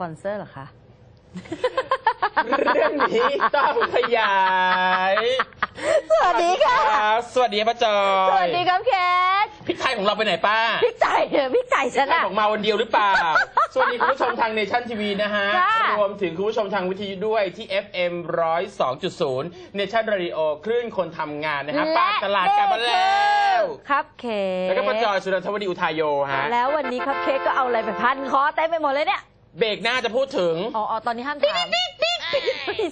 มีสปอนเซอร์เหรอคะ เรื่องนี้ต้องขยาย สวัสดีค่ะรับสวัสดีป้าจอย สวัสดีครับแคทพริกไทยของเราไปไหนป้าพี่ไก่เนี่ยพี่ไก่ฉันไทยอะของมาวันเดียวหรือเปล่า สวัสดีคุณผู้ชมทางเนชั่นทีวีนะฮะ ค่ะ รวมถึงคุณผู้ชมทางวิทยุด้วยที่ FM 102.0 Nation Radio คลื่นคนทำงานนะฮะปากตลาดกลับมาแล้ว ครับเค้กแล้วก็ป้าจอยสุรันทวดีอุทายโยฮะ แล้ววันนี้ครับเค้กก็เอาอะไรไปพันคอเต็มไปหมดเลยเนี่ย เบรกหน้าจะพูดถึงอ๋ออ๋อตอนนี้ห้ามถามไม่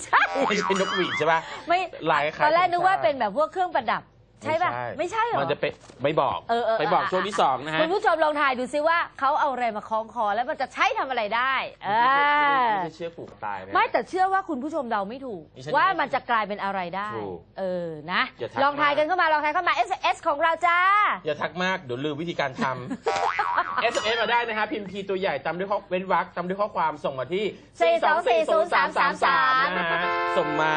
ใช่ไม่ใช่นกหวีดใช่ปะไม่หลายครั้งตอนแรกนึกว่าเป็นแบบพวกเครื่องประดับ ใช่ป่ะไม่ใช่เหรอ มันจะเป็นไม่บอกเออเออไปบอกเออช่วงที่สองนะฮะ คุณผู้ชมลองทายดูซิว่าเขาเอาอะไรมาคล้องคอแล้วมันจะใช้ทำอะไรได้เออไม่ได้เชื่อผูกตายนะ ไม่แต่เชื่อว่าคุณผู้ชมเดาไม่ถูก ดิฉันว่าไม่มันจะกลายเป็นอะไรได้ ถูกเออนะอย่าทัก ลองทายกันเข้ามาลองทายเข้ามา S S ของเราจ้า อย่าทักมากเดี๋ยวลืมวิธีการทำ SMS มาได้นะฮะ พิมพ์พีตัวใหญ่ตามด้วยข้อเว้นวรรคตามด้วยข้อความส่งมาที่4240333นะฮะส่งมา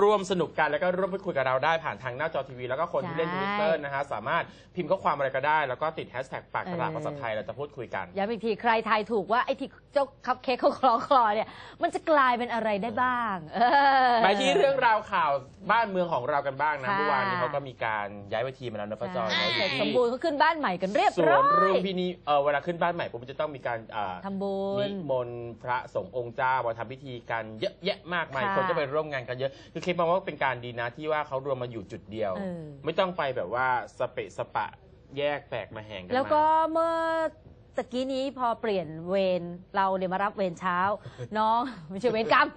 ร่วมสนุกกันแล้วก็ร่วมพูดคุยกับเราได้ผ่านทางหน้าจอทีวีแล้วก็คนที่เล่นทใช่วิตเตอร์นะฮะสามารถพิมพ์ข้อความอะไรก็ได้ แล้วก็ติดแฮชแท็กปากตลาดเออภาษาไทยเราจะพูดคุยกันย้ำอีกทีใครทายถูกว่าไอ้ที่เจ้าคัพเค้กเขาคลอคลอเนี่ยมันจะกลายเป็นอะไรได้บ้างเออไปที่เรื่องราวข่าวบ้านเมืองของเรากันบ้างนะค่ะเมื่อวานนี้เขาก็มีการย้ายเวทีมาแล้วนะป้าจอยใช่เนาะอเสร็ยู่จสมที่บูรณ์เขาขึ้นบ้านใหม่กันเรียบสวร้อนรุยมพินีเออเวลาขึ้นบ้านใหม่ปุ๊บมันจะต้องมีการอ่าทำบุญนิมนต์พระสงฆ์องค์เจ้ามาทำพิธีกันเยอะแยะมากมายค่ะคนก็ไปร่วมงานกันเยอะคือเคมองว่าเป็นการดีนะที่ว่าเขารวมมาอยู่จุดเดียวเออไม่ต้องไปแบบว่าสเปะสปะแยกแตกมาแห่งกันแล้วก็มาเมื่อตะกี้นี้พอเปลี่ยนเวรเราเนี่ยมารับเวรเช้า น้องไม่ใช่เวรกรรม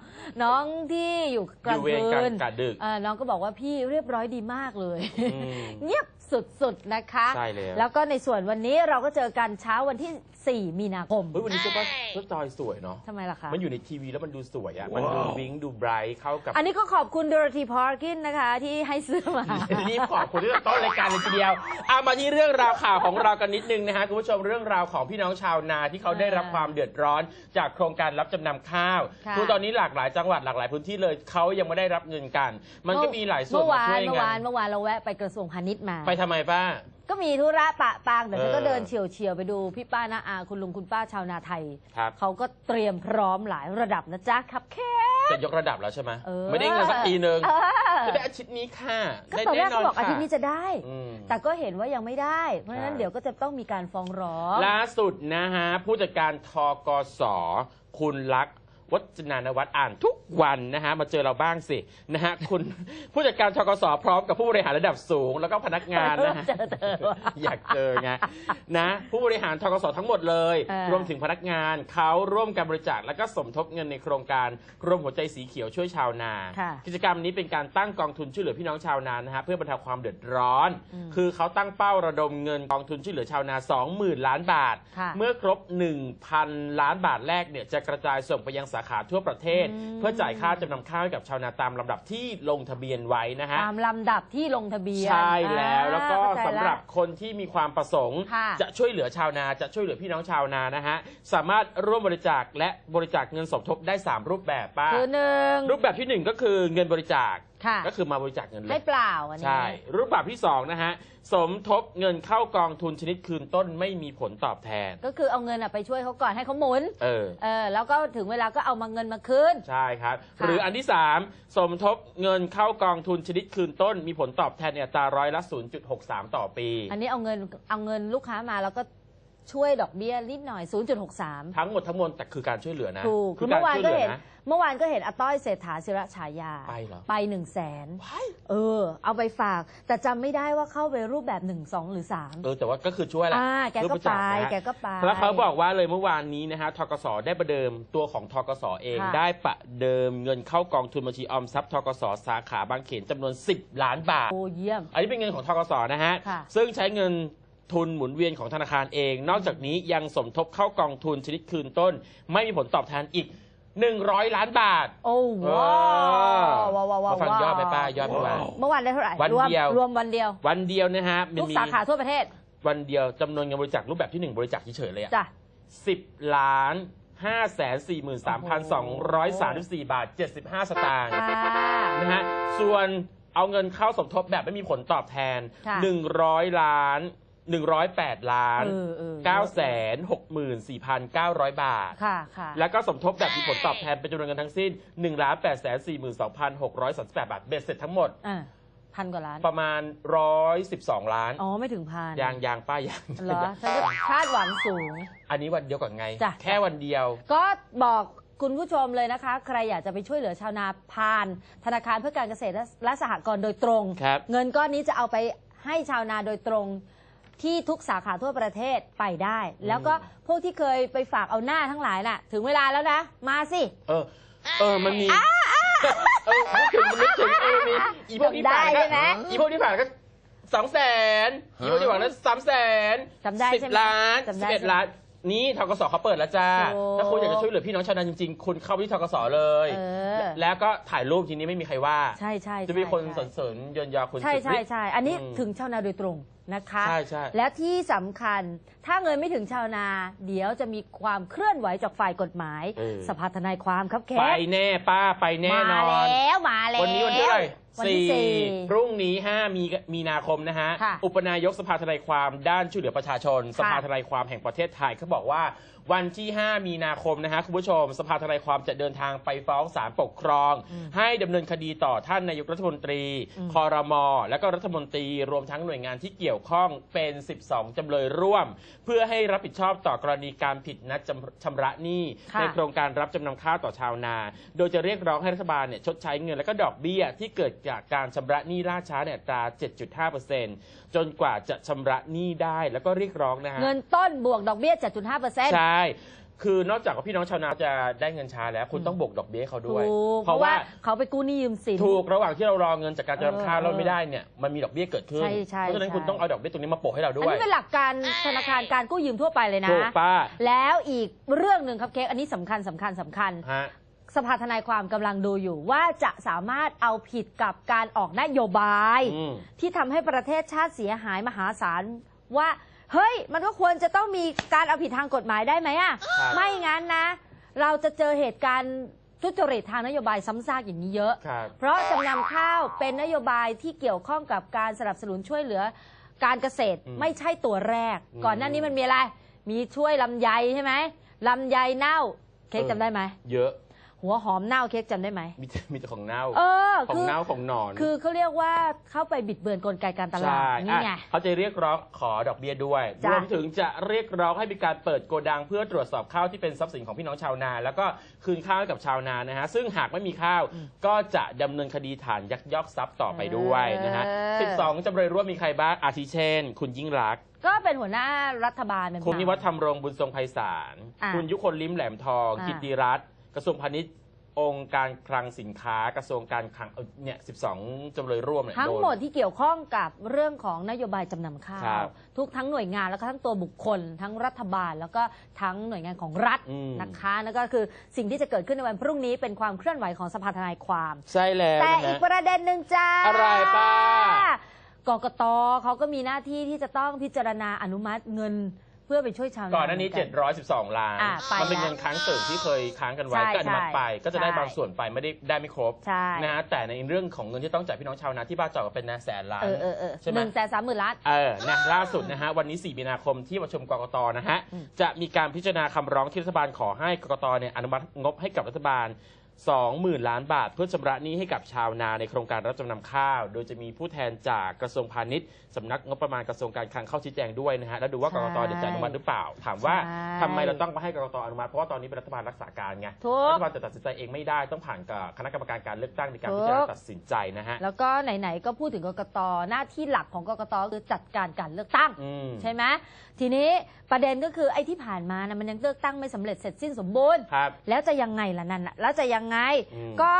น้องที่อยู่กอลางยู่เวรคืกันนกะดึก เอ่อน้องก็บอกว่าพี่เรียบร้อยดีมากเลย อืม เงียบ สุดๆนะคะใช่แล้ว แล้วก็ในส่วนวันนี้เราก็เจอกันเช้าวันที่ 4 มีนาคมเฮ้ยวันนี้เจ้าป้าเจ้าจอยสวยเนาะ ทำไมล่ะคะ มันอยู่ในทีวีแล้วมันดูสวยอะมันดูวิ้งดูไบรท์เข้ากับอันนี้ก็ขอบคุณด o รธีพาร์กินนะคะ ที่ให้ซื้อมา รีบขอบคุณที่ต้นรายการเลยทีเดียวเอามาที่เรื่องราวข่าวของเรากันนิดนึงนะฮะคุณผู้ชมเรื่องราวของพี่น้องชาวนาที่เขาได้รับความเดือดร้อนจากโครงการรับจำนำข้าวค่ะคือตอนนี้หลากหลายจังหวัดหลากหลายพื้นที่เลยเขายังไม่ได้รับเงินกัน มันก็มีหลายส่วนเมื่อมาวานช่วยเมื่อกัวานน เมื่อวานเราแวะไปกระทรวงพาณิชย์มา ไปทำไมป้า ก็มีธุระปะปางแต่ฉันก็เออเดินเฉียวเฉียวๆไปดูพี่ป้าน้าอา คุณลุงคุณป้าชาวนาไทย ครับ เขาก็เตรียมพร้อมหลายระดับนะจ๊ะครับแค่ จะยกระดับแล้วใช่ไหมเออ ไม่ได้เงินสักทีนึงเออจะได้อาทิตย์นี้ค่ะก็ได้ตอนแรแน่กนอเขานบอกอาค่ะทิตย์นี้จะได้ อืม แต่ก็เห็นว่ายังไม่ได้ เพราะฉะนั้นใช่เดี๋ยวก็จะต้องมีการฟ้องร้อง ล่าสุดนะฮะ ผู้จัดการทกส คุณลักษณ์ วัฒนานวัฒน์อ่านทุกวันนะฮะมาเจอเราบ้างสินะฮะคุณ ผู้จัดการทกสพร้อมกับผู้บริหารระดับสูง แล้วก็พนักงานนะฮะเจอเธอว่ะ อยากเจอไงนะผู้บริหารทกสทั้งหมดเลย เออ รวมถึงพนักงานเขาร่วมการบริจาคและก็สมทบเงินในโครงการรวมหัวใจสีเขียวช่วยชาวนา ค่ะกิจกรรมนี้เป็นการตั้งกองทุนช่วยเหลือพี่น้องชาวนานะฮะเพื่อบรรเทาความเดือดร้อน อืมคือเขาตั้งเป้าระดมเงินกองทุนช่วยเหลือชาวนา 20,000 ล้านบาท ค่ะ เมื่อครบ 1,000 ล้านบาทแรกเนี่ยจะกระจายส่งไปยังสาขาทั่วประเทศอืมเพื่อจ่ายค่าจำนำข้าวให้กับชาวนาตามลำดับที่ลงทะเบียนไว้นะฮะ ตามลำดับที่ลงทะเบียนใช่แล้วแล้วก็อ่าเข้าใจสำหรับคนที่มีความประสงค์ ค่ะจะช่วยเหลือชาวนาจะช่วยเหลือพี่น้องชาวนานะฮะ สามารถร่วมบริจาคและบริจาคเงินสมทบได้ 3 รูปแบบป้าคือหนึ่ง รูปแบบที่หนึ่งก็คือเงินบริจาค ค่ะก็คือมาบริจาคเงินเลให้ยเปล่าอันนี้ใช่ รูปแบบที่สองนะฮะ สมทบเงินเข้ากองทุนชนิดคืนต้นไม่มีผลตอบแทน ก็คือเอาเงินอะไปช่วยเขาก่อนให้เขาหมุน เออ เออ แล้วก็ถึงเวลาก็เอามาเงินมาคืน ใช่ครับ ค่ะหรืออันที่ 3 สมทบเงินเข้ากองทุนชนิดคืนต้น มีผลตอบแทนในอัตราร้อยละ 0.63 ต่อปี อันนี้เอาเงินเอาเงินลูกค้ามาแล้วก็ ช่วยดอกเบี้ยนิดหน่อย 0.63 ทั้งหมดทั้งมวลแต่คือการช่วยเหลือนะถูกคืคือการเมื่อวานช่วยก็เหลืเห็นนะเมื่อวานก็เห็นอาต้อยเศรษฐาศิระฉายา ไปเหรอ ไปหนึ่งแสนว้ายเออ เอาไปฝาก แต่จำไม่ได้ว่าเข้าไปรูปแบบหนึ่งสองหรือสามเออแต่ว่าก็คือช่วยแหละอ่าแกก็รูปประจัไปษ์นะฮะแกก็ไป แล้วเขาบอกว่าเลยเมื่อวานนี้นะฮะทกสได้ประเดิมตัวของทกสเองค่ะ ได้ประเดิมเงินเข้ากองทุนบัญชีออมทรัพย์ทกสสาขาบางเขนจำนวน 10 ล้านบาท โอ้เยี่ยม อันนี้เป็นเงินของทกสนะฮะ ค่ะ ซึ่งใช้เงิน ทุนหมุนเวียนของธนาคารเอง นอกจากนี้ยังสมทบเข้ากองทุนชนิดคืนต้น ไม่มีผลตอบแทนอีก 100 ล้านบาท โอ้ว้าวว้าวว้าวว้าวมาฟังยอดไหมป้ายอดเมื่อวานเมื่อวานได้เท่าไหร่วันรวมเดียวรวมวันเดียว วันเดียวนะฮะมันทุกมีสาขาทั่วประเทศ วันเดียวจำนวนเงินบริจาครูปแบบที่หนึ่งบริจาคเฉยๆเลยอะจ้ะ10ล้าน5แสน43,234 บาท 75 สตางค์ค่ะนะฮะ ส่วนเอาเงินเข้าสมทบแบบไม่มีผลตอบแทนค่ะ100 ล้าน 108 ล้านเออเออ 964,900 บาท ค่ะค่ะ แล้วก็สมทบแบบมีผลตอบแทนเป็นจำนวนเงินทั้งสิ้น 1 8 4 2 6 3 8 บาท เบ็ดเสร็จทั้งหมดอ่าพันกว่าล้าน ประมาณ 112 ล้าน อ๋อ ไม่ถึงพันยางยางป้ายางเหรอฉันก็คาดหวังสูง อันนี้วันเดียวกับไง จ้ะ แค่วันเดียว ก็บอกคุณผู้ชมเลยนะคะ ใครอยากจะไปช่วยเหลือชาวนาผ่าน ธนาคารเพื่อการเกษตรและและสหกรณ์โดยตรง ครับ เงินก้อนนี้จะเอาไปให้ชาวนาโดยตรง ที่ทุกสาขาทั่วประเทศไปได้ แล้วก็พวกที่เคยไปฝากเอาหน้าทั้งหลายน่ะ ถึงเวลาแล้วนะ มาสิ เออ เออ มันมีเออนึกถึงนึกถึงเออมีอีพวกที่ผ่านจำได้ก็ใช่ไหม อีพวกที่ผ่านก็สองแสนอีพวกที่ผ่านก็สามแสนจำได้สิบใช่ไหมล้านจำสิได้บเอ็ดใช่ไหม ล้าน นี่ทกสเขาเปิดแล้วจ้า โอ้ถ้าคุณอยากจะช่วยเหลือพี่น้องชาวนาจริงๆ คุณเข้าไปที่ทกสเลย เออ แล้วก็ถ่ายรูปทีนี้ไม่มีใครว่า ใช่ใช่จะมีคนสใช่รรเสริญเยินยอคุณใช่สุดใช่ฤทธิ์ ใช่อันนี้อืมถึงชาวนาโดยตรงนะคะ ใช่ใช่ และที่สำคัญถ้าเงินไม่ถึงชาวนา เดี๋ยวจะมีความเคลื่อนไหวจากฝ่ายกฎหมาย เออ สภาทนายความครับเคไปสแน่ป้าไปแน่นมาอน แล้วมาแล้ววันนี้วันที่เท่าไหร่ วันที่สี่พรุ่งนี้5มีมีนาคมนะฮะค่ะอุปนายกสภาทนายความด้านช่วยเหลือประชาชนค่ะสภาทนายความแห่งประเทศไทยเขาบอกว่า วันที่ 5 มีนาคมนะฮะคุณผู้ชม สภาทนายความจะเดินทางไปฟ้องศาลปกครอง ให้ดำเนินคดีต่อท่านนายกรัฐมนตรี คอรมอและก็รัฐมนตรีรวมทั้งหน่วยงานที่เกี่ยวข้องเป็น 12 จำเลยร่วม เพื่อให้รับผิดชอบต่อกรณีการผิดนัดจำชำระหนี้ค่ะในโครงการรับจำนำข้าวต่อชาวนา โดยจะเรียกร้องให้รัฐบาลเนี่ยชดใช้เงินและก็ดอกเบี้ยที่เกิดจากการชำระหนี้ล่าช้าเนี่ยอัตรา 7.5%จนกว่าจะชำระหนี้ได้แล้วก็เรียกร้องนะฮะเงินต้นบวกดอกเบี้ย 7.5เปอร์เซ็นต์ใช่คือนอกจากว่าพี่น้องชาวนาจะได้เงินช้าแล้ว คุณต้องบวกดอกเบี้ยให้เขาด้วย ถูกเพเพราะราะว่าว่าเขาไปกู้หนี้ยืมสิน ถูกระหว่างที่เรารอเงินจากการจำนำข้าวเออแล้วไม่ได้เนี่ยมันมีดอกเบี้ยเกิดขึ้น ใช่ใช่เพราะฉะนั้นใช่ คุณต้องเอาดอกเบี้ยตรงนี้มาโปะให้เราด้อันวยนี้เป็นหลักการธนาคารการกู้ยืมทั่วไปเลยนะ ถูกป้าแล้วอีกเรื่องหนึ่งครับเค้กอันนี้สำคัญสำคัญสำคัญ ฮะ สภาทนายความกำลังดูอยู่ว่าจะสามารถเอาผิดกับการออกนโยบาย อืมที่ทำให้ประเทศชาติเสียหายมหาศาลว่า เฮ้ย มันก็ควรจะต้องมีการเอาผิดทางกฎหมายได้ไหมอะครับไม่งั้นนะ เราจะเจอเหตุการณ์ทุจริตทางนโยบายซ้ำซากอย่างนี้เยอะ ครับ เพราะจำนำข้าวเป็นนโยบายที่เกี่ยวข้องกับการสนับสนุนช่วยเหลือการเกษตรอืมไม่ใช่ตัวแรก อืมก่อนหน้านี้มันมีอะไร มีช่วยลำไยใช่ไหมลำไยเน่าเค้กเออ จำได้ไหม เยอะ หัวหอมเน่าเค้กจำได้ไหม มีแต่มีแต่ของเน่าเออของคือเน่าของหนอนคือเขาเรียกว่าเข้าไปบิดเบือนกลไกการตลาดใช่นี่ไง อะเขาจะเรียกร้องขอดอกเบี้ยด้วย จ้ะ รวมถึงจะเรียกร้องให้มีการเปิดโกดังเพื่อตรวจสอบข้าวที่เป็นทรัพย์สินของพี่น้องชาวนา แล้วก็คืนข้าวให้กับชาวนานะฮะซึ่งหากไม่มีข้าวก็จะดำเนินคดีฐานยักยอกทรัพย์ต่อไปด้วยนะฮะ12จำเลยร่วมมีใครบ้างอาทิเช่น คุณยิ่งรักษณ์ ก็เป็นหัวหน้ารัฐบาลเป็น คุณมานิวัฒน์ธรรมรงค์บุญทรงไพศาล อะคุณยุคนลิ้มแหลมทอง อะกิตติรัตน์ กระทรวงพาณิชย์องค์การคลังสินค้ากระทรวงการคลังเอ่อเนี่ย 12 จำเลยร่วมเนี่ยทั้งโดนหมดที่เกี่ยวข้องกับเรื่องของนโยบายจำนำข้าครัว บทุกทั้งหน่วยงานแล้วก็ทั้งตัวบุคคล ทั้งรัฐบาล แล้วก็ทั้งหน่วยงานของรัฐอืม นะคะนั่นก็คือสิ่งที่จะเกิดขึ้นในวันพรุ่งนี้เป็นความเคลื่อนไหวของสภาทนายความ ใช่แล้วแต่นะอีกฮะ ประเด็นหนึ่งจ้าอะไรป้ากกตเขาก็มีหน้าที่ที่จะต้องพิจารณาอนุมัติเงิน เพื่อไปช่วยชาวนาก่อนหน้านี้ เหมืกั712 ล้าน อะไปมันเป็นแล้วเงินค้างเติ่งที่เคยค้างกันไว้ใช่ก็อนุมัติไป ก็จะได้ใช่ บางส่วนไปไม่ได้ได้ไม่ครบใช่นะฮะแต่ในเรื่องของเงินที่ต้องจ่ายพี่น้องชาวนาที่บ้านจอกเป็นนะแสนล้าน เออเออเออใช่ไหม หนึ่งแสนสามหมื่นล้าน เออนะล่าสุดนะฮะ วันนี้ 4 มีนาคมที่ประชุมกกตนะฮะ อืมจะมีการพิจารณาคำร้องที่รัฐบาลขอให้กกตเนี่ยอนุมัติงบให้กับรัฐบาล 20,000 ล้านบาท เพื่อชำระหนี้ให้กับชาวนาในโครงการรับจำนำข้าว โดยจะมีผู้แทนจากกระทรวงพาณิชย์สำนักงบประมาณกระทรวงการคลังเข้าชี้แจงด้วยนะฮะแล้วดูว่ากกตเนี่ยจะอนุมัติหรือเปล่า ถามว่าใช่ทำไมเราต้องมาให้กกตอนุมัติเพราะว่าตอนนี้เป็นรัฐบาลรักษาการไงถูรักฐบาลจะตัดสินใจเองไม่ได้ต้องผ่านกับคณะกรรมการการเลือกตั้งในการถูกพิจารณาตัดสินใจนะฮะ แล้วก็ไหนๆก็พูดถึงกกตหน้าที่หลักของกกตคือจัดการการเลือกตั้ง อืม ใช่ไหมทีนี้ประเด็นก็คือไอ้ที่ผ่านมานะมันยังเลือกตั้งไม่สำเร็จเสร็จสิ้นสมบูรณ์ ครับ แล้วจะยังไงล่ะนั่นน่ะแล้วจะยังไง อืม ก็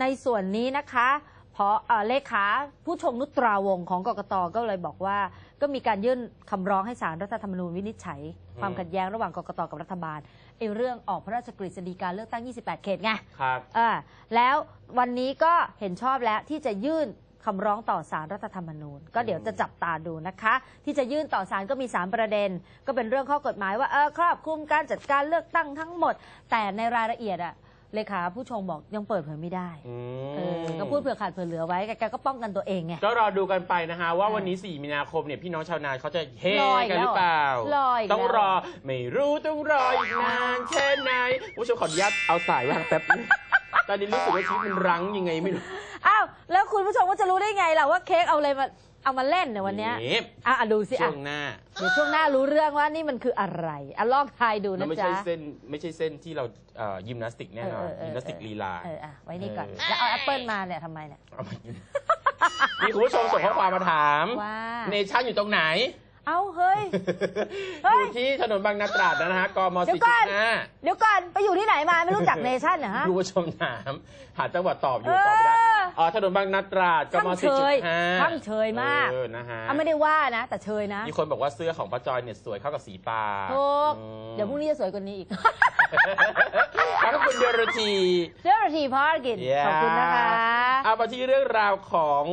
ในส่วนนี้นะคะพอเอ่อเลขาผู้ชงนุตราวงศ์ของกกตก็เลยบอกว่า ก็มีการยื่นคำร้องให้ศาลรัฐธรรมนูญวินิจฉัย ความขัดแย้งระหว่างกกตกับรัฐบาลไอ้เรื่องออกพระราชกฤษฎีการเลือกตั้ง 28 เขตไง ครับ อ่าแล้ววันนี้ก็เห็นชอบแล้วที่จะยื่นคำร้องต่อสารรัฐธรรมนูญ ก็เดี๋ยวจะจับตาดูนะคะ ที่จะยื่นต่อสารก็มี 3 ประเด็น ก็เป็นเรื่องข้อกฎหมายว่าเออครอบคลุมการจัดการเลือกตั้งทั้งหมด แต่ในรายละเอียดอะ เลขาผู้ชงบอกยังเปิดเผยไม่ได้อืเออมก็พูดเผื่อขาดเผื่อเหลือไว้แกก็ป้องกันตัวเองไง ก็รอดูกันไปนะฮะ ว่าเออวันนี้ 4 มีนาคมเนี่ยพี่น้องชาวนาเขาจะเฮรออีกกันหรือเปล่าแล้วรออีกต้องแล้วรอไม่รู้ต้องรออีกนานแค่ไหนผู้ชมขออนุญาตเอาสายวางแป๊บนึงตอนนี้รู้สึกว่าชีวิตมันรั้งยังไงไม่รู้ อ้าวแล้วคุณผู้ชมก็จะรู้ได้ไงล่ะว่าเค้กเอาอะไรมา เอามาเล่นในยวันเนี้ยนี่อะอะดูสิช่อะวงหน้าเดี๋ยวช่วงหน้ารู้เรื่องว่านี่มันคืออะไรอะลองทายดูแล้นะวไม่จ๊ะ ใช่เส้นไม่ใช่เส้นที่เราเอ่อยิมนาสติกแน่นอนเออเออเออ ยิมนาสติกลีลา เอออะไว้นี่ก่อน เออ แล้วเอาแอปเปิลมาเนี่ยทำไมเนี่ย เอามากินมีคุณผู้ชมส่งข้อความมาถามว่า เนชั่นอยู่ตรงไหน เอ้าเฮ้ยอเฮ้ยยู่ที่ถนนบางนาตราดนะฮะกมเดี๋ยวก่อน 4.5 เดี๋ยวก่อนไปอยู่ที่ไหนมาไม่รู้จักเนชั่นเหรอฮะ คุณผู้ชมถาม หาจังหวัดตอบอยู่เออตอบไม่ได้ อ๋อถนนบางนาตราดกช่างมเชย4.5ช่างเชยมากเออนะฮะอะไม่ได้ว่านะ แต่เชยนะมีคนบอกว่าเสื้อของป้าจอยเนี่ยสวยเข้ากับสีปลาถูกอืมเดี๋ยวพรุ่งนี้จะสวยกว่านี้อีก ขอบคุณเดรทีเรื่องทีภารกิจขอบคุณนะคะ เอามาที่เรื่องราวของ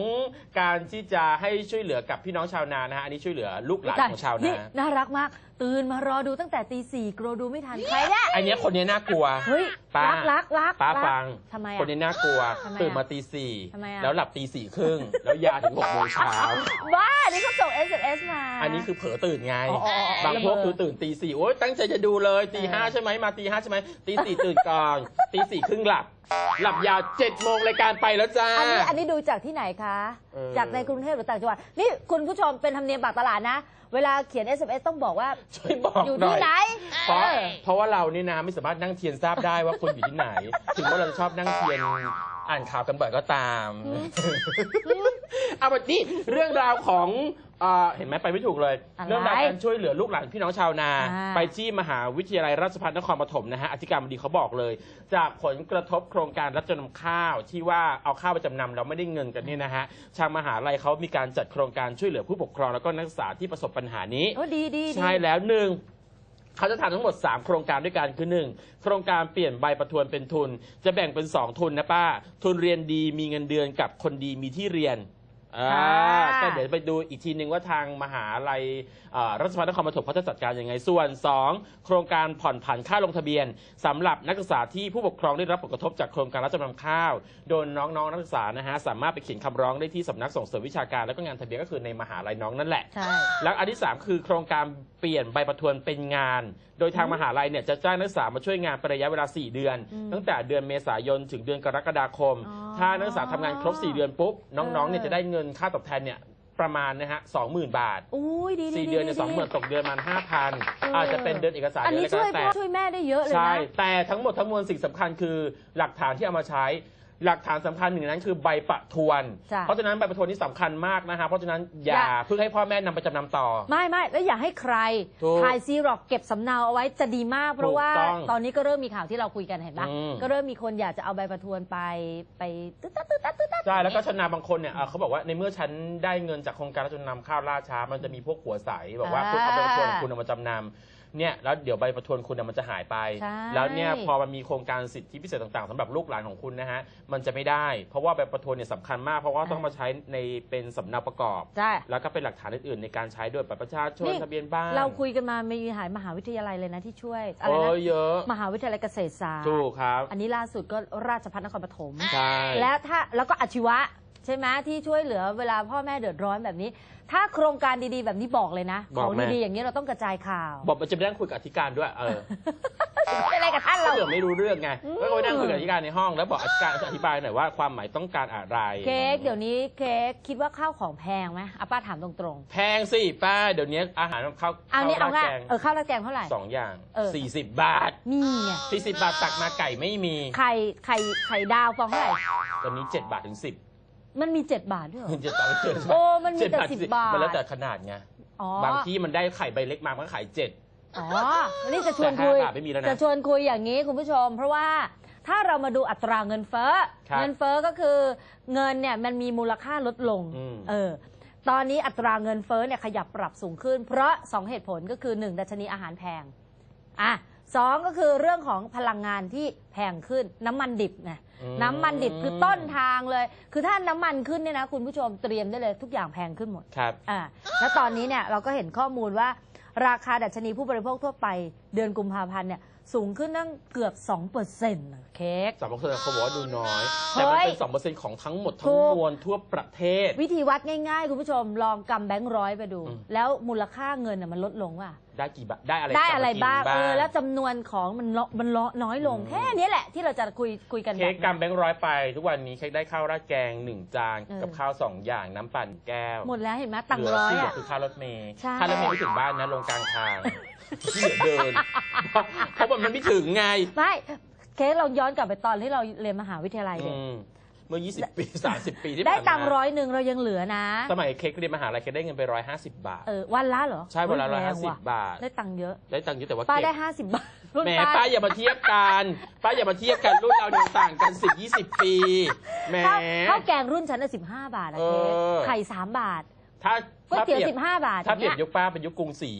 การที่จะให้ช่วยเหลือกับพี่น้องชาวนานะฮะอันนี้ช่วยเหลือลูกหลานของชาวนา น่ารักมาก ตื่นมารอดูตั้งแต่ตีสี่กลัวดูไม่ทันใครเนี่ยอันเนี้ยคนเนี้ยน่ากลัว เฮ้ยป้ารักรักรักป้ารักฟัง ทำไมคนอะนี้น่ากลัว ทำไมอะตื่นมาตีสี่ทำไมอะ แล้วหลับตีสี่ครึ่ง แล้วยาถึงหกโมงเช้า บ้านี่เขาส่ง SMS มา อันนี้คือเผลอตื่นไง อ๋ออ๋ออ๋อบางพวกละเมอคือตื่นตีสี่โอ๊ยตั้งใจจะดูเลยตีเออห้าใช่ไหมมาตีห้าใช่ไหมตีสี่ตื่นก่อนตีสี่ครึ่งหลับ หลับยาวเจ็ดโมงรายการไปแล้วจ้า อันนี้อันนี้ดูจากที่ไหนคะ เออ จากในกรุงเทพหรือต่างจังหวัด นี่คุณผู้ชมเป็นธรรมเนียมปากตลาดนะ เวลาเขียน SMS ต้องบอกว่า ช่วยบอกอยู่หน่ที่อย ไหนเพราะเออ เพราะว่าเรานี่นะไม่สามารถนั่งเทียนทราบได้ว่าคุณอยู่ที่ไหน ถึงว่าเราจะชอบนั่งเทียน อ่านข่าวกันบ่อยก็ตามเอาแบบนี้เรื่องราวของเอ่อเห็นไหมไปไม่ถูกเลย อะไรเรื่องราวการช่วยเหลือลูกหลานพี่น้องชาวนา อ่า ไปที่มหาวิทยาลัยราชภัฏนครปฐมนะฮะอธิการบดีเขาบอกเลย จากผลกระทบโครงการรับจำนำข้าวที่ว่าเอาข้าวไปจำนำแล้วไม่ได้เงินกันเนี่ยนะฮะทางมหาลัยเขามีการจัดโครงการช่วยเหลือผู้ปกครองแล้วก็นักศึกษาที่ประสบปัญหานี้ โอ้ดีดีดี ใช่แล้วหนึ่ง เขาจะทำทั้งหมด 3 โครงการด้วยกันคือ 1 โครงการเปลี่ยนใบประทวนเป็นทุน จะแบ่งเป็น 2 ทุนนะป้า ทุนเรียนดีมีเงินเดือนกับคนดีมีที่เรียน อ่าค่ะก็เดี๋ยวไปดูอีกทีนึงว่าทางมหาลัยอ่ารัชภัฏนครปฐมเขาจะจัดการยังไง ส่วน 2 โครงการผ่อนผันค่าลงทะเบียนสำหรับนักศึกษาที่ผู้ปกครองได้รับผลกระทบจากโครงการรับจำนำข้าว โดยน้องๆนักศึกษานะฮะสามารถไปเขียนคำร้องได้ที่สำนักส่งเสริมวิชาการ และก็งานทะเบียนก็คือในมหาลัยน้องนั่นแหละ ใช่ แล้วอันที่ 3 คือโครงการเปลี่ยนใบประทวนเป็นงาน โดยทางมหาลัยเนี่ยจะจ้างนักศึกษามาช่วยงานเป็นระยะเวลา 4 เดือน อืมตั้งแต่เดือนเมษายนถึงเดือนกรกฎาคม อ๋อถ้านักศึกษาทำงานครบ 4 เดือนปุ๊บ น้องๆเนี่ยเออจะได้เงินค่าตอบแทนเนี่ยประมาณนะฮะสองหมื่นบาทอุ้ยดีดี4เดือนเนี่ยสองหมื่นตกเดือนมันห้าพันเออออาจจะเป็นเดือนเอกสารอันเดือนนี้อะไรก็ช่วยแล้วแต่พ่อช่วยแม่ได้เยอะเลยใช่นะแต่ทั้งหมดทั้งมวลสิ่งสำคัญคือหลักฐานที่เอามาใช้ หลักฐานสำคัญหนึ่งในนั้นคือใบประทวน จ้ะ เพราะฉะนั้นใบประทวนนี่สำคัญมากนะฮะเพราะฉะนั้นอย่าอย่าเพิ่งให้พ่อแม่นำไปจำนำต่อ ไม่ไม่แล้วอย่าให้ใครถูกถ่ายซีร็อกเก็บสำเนาเอาไว้จะดีมาก เพราะว่าถูกต้องตอนนี้ก็เริ่มมีข่าวที่เราคุยกันเห็นปะอืม ก็เริ่มมีคนอยากจะเอาใบประทวนไปไปตึ๊ดตัดตึ๊ดตัดตึ๊ดตัด ใช่แล้วก็ชาวนาบางคนเนี่ยเอ่อเขาบอกว่าในเมื่อฉันได้เงินจากโครงการรับจำนำข้าวล่าช้า มันจะมีพวกหัวใสบอกว่าคุณเอาใบประทวนของคุณเอามาจำนำ เนี่ยแล้วเดี๋ยวใบประทวนคุณเนี่ยมันจะหายไป ใช่ แล้วเนี่ยพอมันมีโครงการสิทธิพิเศษต่างๆสำหรับลูกหลานของคุณนะฮะมันจะไม่ได้ เพราะว่าใบประทวนเนี่ยสำคัญมาก เพราะว่าต้องมาใช้ในเป็นสำเนาประกอบ ใช่ แล้วก็เป็นหลักฐานอื่นๆ ในการใช้ด้วยบัตรประชาชนนี่ ทะเบียนบ้านเราคุยกันมามีหายมหาวิทยาลัยเลยนะที่ช่วยอะไรโอ้นะเยอะมหาวิทยาลัยเกษตรศาสตร์ถูกครับอันนี้ล่าสุดก็ราชภัฏนครปฐม ใช่และถ้าแล้วก็อาชีวะ ใช่ไหมที่ช่วยเหลือเวลาพ่อแม่เดือดร้อนแบบนี้ ถ้าโครงการดีๆ แบบนี้บอกเลยนะ บขอกองแม่ ดีๆอย่างนี้เราต้องกระจายข่าว บอกมันจะไปนั่งคุยกับอธิการด้วย เออเป็นอะไรกับท่านถ้าเราเกิดไม่รู้เรื่องไงก็ไปนั่งคุยกับอธิการในห้อง แล้วบอกอธิการจะอธิบายหน่อยว่าความหมายต้องการอะไรเค้กเดี๋ยวนี้เค้กคิดว่าข้าวของแพงไหมอะป้าถามตรงแพงสิป้า เดี๋ยวนี้อาหารข้าวๆเอานี่เอาข้าวราง่าดยแกงเออข้าวราดแกงเท่าไหร่ สองอย่างเออ สี่สิบบาทนี่ไงสี่สิบบาทตักมาไก่ไม่มี ไข่ไข่ไข่ดาวฟองเท่าไหร่ ตอนนี้เจ็ดบาทถึงสิบ มันมีเจ็ดบาทด้วยเหรอ เจ็ดบาทไม่เกินโอ้มันมีเจ็ดแต่บาทสิบสิบาท มันแล้วแต่ขนาดไงอ๋อบางที่มันได้ไข่ใบเล็กมามันก็ขายเจ็ด อ๋อ นี่จะชวนคุย แต่ห้าบาทไม่มีแล้วนะจะชวนคุยอย่างนี้คุณผู้ชม เพราะว่าถ้าเรามาดูอัตราเงินเฟ้อ ครับเงินเฟ้อก็คือเงินเนี่ยมันมีมูลค่าลดลง อืม เออ ตอนนี้อัตราเงินเฟ้อเนี่ยขยับปรับสูงขึ้น เพราะสองเหตุผลก็คือหนึ่งดัชนีอาหารแพง อะ สองก็คือเรื่องของพลังงานที่แพงขึ้นน้ำมันดิบไงอืม น้ำมันดิบคือต้นทางเลย คือถ้าน้ำมันขึ้นเนี่ยนะคุณผู้ชมเตรียมได้เลยทุกอย่างแพงขึ้นหมดครับ อ่าแล้วตอนนี้เนี่ยเราก็เห็นข้อมูลว่า ราคาดัชนีผู้บริโภคทั่วไปเดือนกุมภาพันธ์เนี่ย สูงขึ้นตั้งเกือบ2เปอร์เซ็นต์เค้กสองเปอร์เซ็นต์เขาบอกว่าดูน้อยเฮ้แต่ยมันเป็นสองเปอร์เซ็นต์ของทั้งหมดทั้ถูงกมวลทั่วประเทศ วิธีวัดง่ายๆ คุณผู้ชมลองกำแบงค์ร้อยไปดู อืม แล้วมูลค่าเงินน่ะมันลดลงว่ะ ได้กี่บาทได้อะไรได้อะไรกลัมบ้างกินเออ แล้วจำนวนของมันเลาะมันเลาะน้อยลงอืมแค่นี้แหละที่เราจะคุยคุยกันเค้กแบบกำแบงค์ร้อยไป ทุกวันนี้เค้กได้ข้าวราดแกงหนึ่งจานเออ กับข้าวสองอย่างน้ำปั่นแก้วหมดแล้วเห็นไหมตังค์เหลืร้อยที่เหลือะ คือค่ารถเมล์ใช่ ค่ารถเมล์ไม่ถึงบ้านนะลงกลางทาง ที่เหลือเดินเพราะมันไม่ถึงไงไม่เค้กเราย้อนกลับไปตอนที่เราเรียนมหาวิทยาลัยอืเด็กมเมื่อ 20 ปี 30 ปีที่ได้ผ่านตังค์มาร้อยหนึ่งเรายังเหลือนะสมัยเค้กเรียนมหาลัยเค้กได้เงินไปร้อยห้าสิบบาท เออวันละเหรอใช่วันละร้อยแพห้างสิบว่ะบาท ได้ตังค์เยอะ ได้ตังค์เยอะแต่ว่าป้าเก็ได้บห้าสิบบาทรุ่นแหมป้าป้าอย่ามาเทียบกันป้าอย่ามาเทียบกันรุ่นเราเนี่ยต่างกันสิบยี่สิบปีแหม ข้าวข้าวแกงรุ่นฉันน่ะสิบห้าบาทอะเค้กเออไข่สามบาท ถ้าก๋วยถ้าเตี๋ยวเปรียบสิบห้าบาทถ้าเปรียบอางยุงี้คป้าเป็นยุคกรุงศรี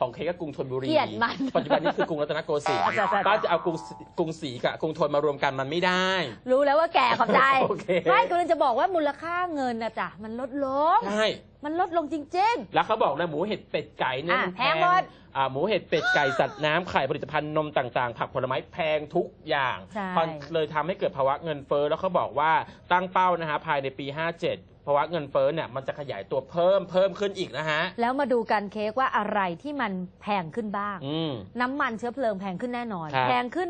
ของเค้กก็กรุงธนบุรีเกลียดมันปัจจุบันนี้คือกรุงรัตนโกสินทร์จ้ะจ้ะป้าจะเอากรุงศรีกรุงศรีกับกรุงธนมารวมกันมันไม่ได้ รู้แล้วว่าแก่ขอบใจโอเค ไม่กำลังจะบอกว่ามูลค่าเงินนะจ๊ะมันลดลง ใช่ มันลดลงจริง แล้วเขาบอกนะหมูเห็ดเป็ดไก่เนี่ยอะมันแพงหมดอ่าหมูเห็ดเป็ดไก่สัตว์น้ำไข่ผลิตภัณฑ์นมต่างๆ ผักผลไม้แพงทุกอย่างใช่ พอเลยทำให้เกิดภาวะเงินเฟ้อแล้วเขาบอกว่าตั้งเป้านะฮะภายในปี 57 ภาวะเงินเฟ้อเนี่ยมันจะขยายตัวเพิ่มเพิ่มขึ้นอีกนะฮะๆแล้วมาดูกันเค้กว่าอะไรที่มันแพงขึ้นบ้าง อืม น้ำมันเชื้อเพลิงแพงขึ้นแน่นอน ครับ แพงขึ้น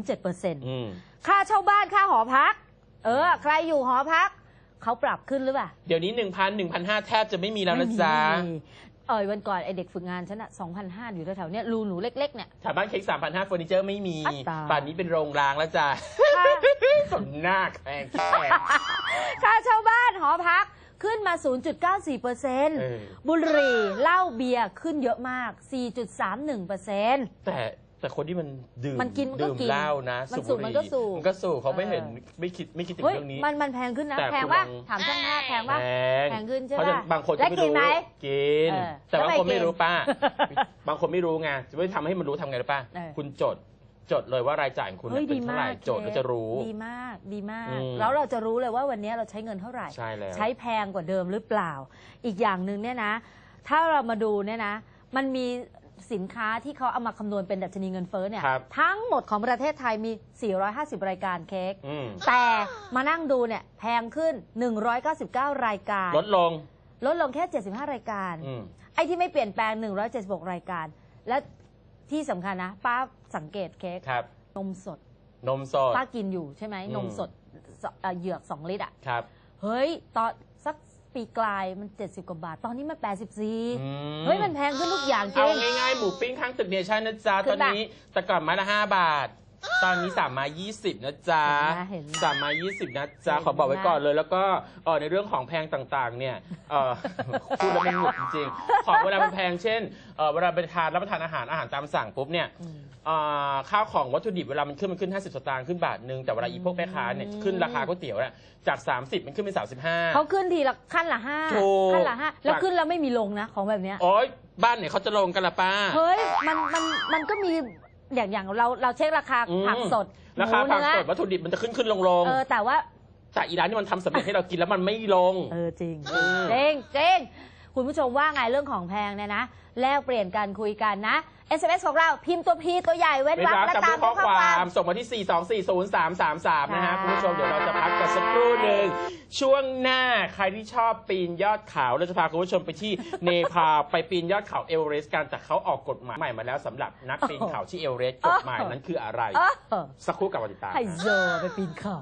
1.07%อืมค่าเช่าบ้านค่าหอพัก เออ ใครอยู่หอพัก เขาปรับขึ้นหรือเปล่าเดี๋ยวนี้1,000 1,500แทบจะไม่มีแล้วนะจ๊ะ ไม่มี เออวันก่อนไอเด็กฝึกงานฉันอะ2,500อยู่แถวๆเนี้ยรูหนูเล็กๆเนี่ย แถวบ้านเค้ก3,500เฟอร์นิเจอร์ไม่มีอัตตา ป่านนี้เป็นโรงรางแล้วจ้ะค่า สมหน้าแพงแพงค่าเช่าบ้านหอพักขึ้นมา0.94เปอร์เซ็นต์เออบุหรี่เหล้าเบียร์ขึ้นเยอะมาก 4.31เปอร์เซ็นต์แต่ แต่คนที่มันดื่มมันกินมันก็ดื่มกินเหล้านะมันสูบหมันก็สูบมันก็สูบเขาไม่เห็นเออ ไม่คิดไม่คิดถึงเฮ้ยเรื่องนี้ มันมันแพงขึ้นนะ แต่แพงคุณว่าลอง ถามช่างภาพแพงว่า แพงแพงขึ้นใช่เพราะปะบางคนและจะไม่กินรู้ไหมกิน เออแต่บางคนแล้วไม่ไม่รู้กินป้าบางคนไม่รู้ไงจะไม่ทำให้มันรู้ทำไงรู้ป้าเออ คุณจดจดเลยว่ารายจ่ายของคุณเฮ้ยเป็ดีนเท่าไหมาร่กจดแล้วจะรู้ ดีมากดีมาก อืม แล้วเราจะรู้เลยว่าวันนี้เราใช้เงินเท่าไหร่ ใช่แล้ว ใช้แพงกว่าเดิมหรือเปล่า อีกอย่างหนึ่งเนี่ยนะ ถ้าเรามาดูเนี่ยนะ มันมี สินค้าที่เขาเอามาคำนวณเป็นดัชนีเงินเฟ้อเนี่ยครับทั้งหมดของประเทศไทยมี 450 รายการเค้กอืม แต่มานั่งดูเนี่ยแพงขึ้น 199 รายการ ลดลง ลดลงแค่ 75 รายการ อืม ไอ้ที่ไม่เปลี่ยนแปลง 176 รายการ และที่สำคัญนะป้าสังเกตเค้กครับ นมสด นมสด ป้ากินอยู่ใช่ไหมอืม นมสดสเอ่อเหยือก 2 ลิตรอะ ครับ เฮ้ยตอนสัก ปีกลายมัน 70 กว่าบาท ตอนนี้มัน84อืมเฮ้ย มันแพงขึ้นทุกอย่างจเอาริงง่ายๆ หมูปิ้งข้างตึกเนชั่นนะจ๊ะขึ้ตอนนปะนี้แต่ก่อนไม้ละห้าบาท ตอนนี้สามไม้ยี่สิบนะจ๊ะเห็นไหมสามไม้ยี่สิบนะจ๊ะ เห็นไหมขอบอกไว้ก่อนเลย แล้วก็เออในเรื่องของแพงต่างๆ เนี่ยเออพูดแล้วมันหงุดจริงๆของเวลามันแพงเช่นเออเวลาไปทานรับประทานอาหารอาหารตามสั่งปุ๊บเนี่ยอืมอ่าข้าวของวัตถุดิบเวลามันขึ้นมันขึ้น 50 สตางค์ขึ้นบาทหนึ่งแต่เวลาอีพวกแม่ค้าเนี่ยขึ้นราคาก๋วยเตี๋ยวเนี่ยจาก 30 มันขึ้นเป็น 35 เขาขึ้นทีละขั้นละห้าถูก ขั้นละห้าแล้วจากขึ้นแล้วไม่มีลงนะ ของแบบเนี้ยโอ๊ยบ้านไหนเขาจะลงกันละป้า เฮ้ยมันมันมันก็มี อย่างอย่างเราเราเช็คราคาอืม ผักสดราคาหมูผักเนื้อสดวัตถุดิบมันจะขึ้นขึ้นลงลงเออแต่ว่า แต่อีร้านนี่มันทำสำเร็จให้เรากินแล้วมันไม่ลง เออจริงอืมจริงจริง คุณผู้ชมว่าไงเรื่องของแพงเนี่ยนะ แลกเปลี่ยนกันคุยกันนะ SMS ของเราพิมพ์ตัวพีตัวใหญ่เว้นเววรรคลาและจำตาด้วมยด้ข้วอยคข้อควาววามมส่งมาที่ 4 2 4 0 3 3 3 นะฮะค่ะคุณผู้ชมเดี๋ยวเราจะพักกันสักครู่หนึ่งช่วงหน้าใครที่ชอบปีนยอดเขาเราจะพาคุณผู้ชมไปที่เนปาลไปปีนยอดเขาเอเวอเรสต์กันแต่เขาออกกฎหมายใหม่มาแล้วสำหรับนักปีนเขาที่เอเวอเรสต์กฎหมายนั้นคืออะไรเออสักครู่กลับมาติดตามไฮโซไปปีนเขา